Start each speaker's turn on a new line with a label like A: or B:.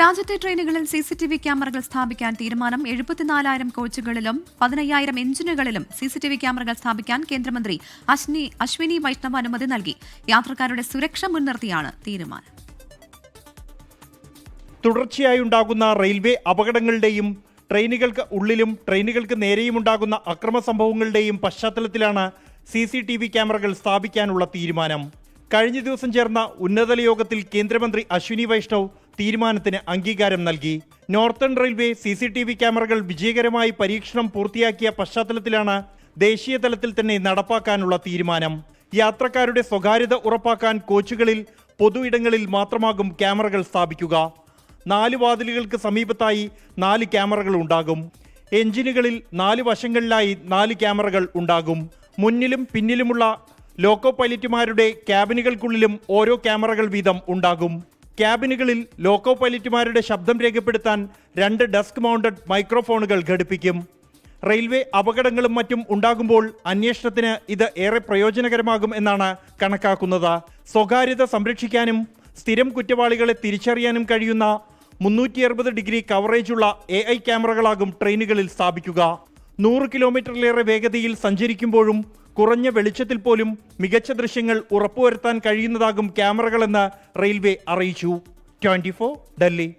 A: രാജ്യത്തെ ട്രെയിനുകളിൽ C C T V ക്യാമറകൾ സ്ഥാപിക്കാൻ തീരുമാനം എഴുപത്തിനാലായിരം കോച്ചുകളിലും പതിനയ്യായിരം എഞ്ചിനുകളിലും സി സി ടി വി ക്യാമറകൾ സ്ഥാപിക്കാൻ കേന്ദ്രമന്ത്രി അശ്നി അശ്വിനി വൈഷ്ണവ് അനുമതി നൽകി. യാത്രക്കാരുടെ സുരക്ഷ മുൻനിർത്തിയാണ് തീരുമാനം.
B: തുടർച്ചയായി ഉണ്ടാകുന്ന റെയിൽവേ അപകടങ്ങളുടെയും ട്രെയിനുകൾക്ക് ഉള്ളിലും ട്രെയിനുകൾക്ക് നേരെയും ഉണ്ടാകുന്ന അക്രമ സംഭവങ്ങളുടെയും പശ്ചാത്തലത്തിലാണ് സി സി ടി വി ക്യാമറകൾ സ്ഥാപിക്കാനുള്ള തീരുമാനം. കഴിഞ്ഞ ദിവസം ചേർന്ന ഉന്നതതല യോഗത്തിൽ കേന്ദ്രമന്ത്രി അശ്വിനി വൈഷ്ണവ് തീരുമാനത്തിന് അംഗീകാരം നൽകി. Northern Railway C C T V ക്യാമറകൾ വിജയകരമായി പരീക്ഷണം പൂർത്തിയാക്കിയ പശ്ചാത്തലത്തിലാണ് ദേശീയ തലത്തിൽ തന്നെ നടപ്പാക്കാനുള്ള തീരുമാനം. യാത്രക്കാരുടെ സ്വകാര്യത ഉറപ്പാക്കാൻ കോച്ചുകളിൽ പൊതു ഇടങ്ങളിൽ മാത്രമാകും ക്യാമറകൾ സ്ഥാപിക്കുക. നാല് വാതിലുകൾക്ക് സമീപത്തായി നാല് ക്യാമറകൾ ഉണ്ടാകും. എഞ്ചിനുകളിൽ നാല് വശങ്ങളിലായി നാല് ക്യാമറകൾ ഉണ്ടാകും. മുന്നിലും പിന്നിലുമുള്ള ലോക്കോ പൈലറ്റുമാരുടെ ക്യാബിനുകൾക്കുള്ളിലും ഓരോ ക്യാമറകൾ വീതം ഉണ്ടാകും. ക്യാബിനുകളിൽ ലോക്കോ പൈലറ്റുമാരുടെ ശബ്ദം രേഖപ്പെടുത്താൻ രണ്ട് ഡെസ്ക് മൗണ്ടഡ് മൈക്രോഫോണുകൾ ഘടിപ്പിക്കും. റെയിൽവേ അപകടങ്ങളും മറ്റും ഉണ്ടാകുമ്പോൾ അന്വേഷണത്തിന് ഇത് ഏറെ പ്രയോജനകരമാകും എന്നാണ് കണക്കാക്കുന്നത്. സ്വകാര്യത സംരക്ഷിക്കാനും സ്ഥിരം കുറ്റവാളികളെ തിരിച്ചറിയാനും കഴിയുന്ന മുന്നൂറ്റി അറുപത് ഡിഗ്രി കവറേജുള്ള എ ഐ ക്യാമറകളാകും ട്രെയിനുകളിൽ സ്ഥാപിക്കുക. നൂറ് കിലോമീറ്ററിലേറെ വേഗതയിൽ സഞ്ചരിക്കുമ്പോഴും കുറഞ്ഞ വെളിച്ചത്തിൽ പോലും മികച്ച ദൃശ്യങ്ങൾ ഉറപ്പുവരുത്താൻ കഴിയുന്നതാകും ക്യാമറകളെന്ന് റെയിൽവേ അറിയിച്ചു. ട്വന്റി ഡൽഹി.